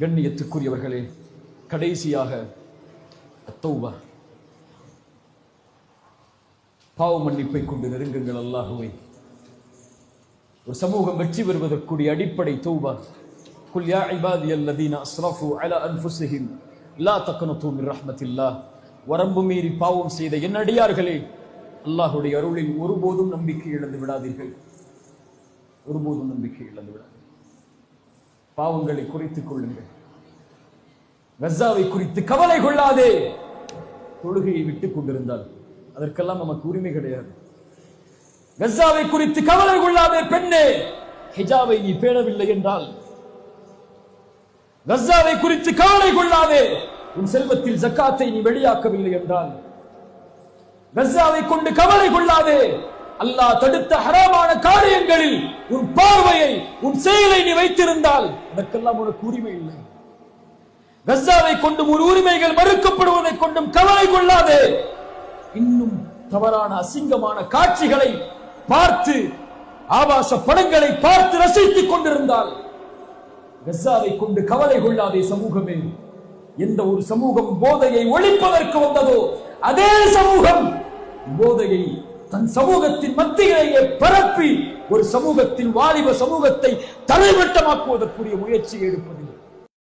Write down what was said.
கண்ணியத்துக்குரியவர்களே கடைசியாக தௌபா பாவ மன்னிப்பை கொண்டு நெருங்குங்கள் அல்லாஹுவை. ஒரு சமூகம் வெற்றி பெறுவதற்குரிய அடிப்படை தௌபா. குல் யா இபாதி அல்லதீன அஸ்ரஃபு அல அன்ஃபுஸிஹிம். லா தக்னது மின் ரஹ்மத்தில்லாஹ் வரம்பு மீறி பாவம் செய்த என் அடியார்களே அல்லாஹ்வுடைய அருளில் ஒருபோதும் நம்பிக்கை இழந்து விடாதீர்கள். ஒருபோதும் நம்பிக்கை இழந்து விடாதீர்கள். பாவங்களை குறைத்துக் கொள்ளுங்கள். கசாவை குறித்து கவலை கொள்ளாதே. தொழுகையை விட்டுக் கொண்டிருந்தால் அதற்கெல்லாம் நமக்கு உரிமை கிடையாது. கசாவை குறித்து கவலை கொள்ளாதே பெண்ணே. ஹிஜாவை நீ பேணவில்லை என்றால் கசாவை குறித்து கவலை கொள்ளாதே. உன் செல்வத்தில் ஜக்காத்தை நீ வெளியாக்கவில்லை என்றால் கசாவை கொண்டு கவலை கொள்ளாதே. அல்லாஹ் தடுத்த ஹராமான காரியங்களில் உன் பார்வையை உன் செயலை நீ வைத்திருந்தால் அதற்கெல்லாம் உனக்கு உரிமை இல்லை. கசாவை கொண்டும் ஒரு உரிமைகள் மறுக்கப்படுவதை கொண்டும் கவலை கொள்ளாதே. இன்னும் தவறான அசிங்கமான காட்சிகளை பார்த்து ஆபாச படங்களை பார்த்து ரசித்துக் கொண்டிருந்தால் கசாவை கொண்டு கவலை கொள்ளாதே சமூகமே. எந்த ஒரு சமூகம் போதையை ஒழிப்பதற்கு வந்ததோ அதே சமூகம் போதையை தன் சமூகத்தின் மத்தியிலேயே பரப்பி ஒரு சமூகத்தின் வாலிப சமூகத்தை தலைமட்டமாக்குவதற்குரிய முயற்சியை எடுப்பது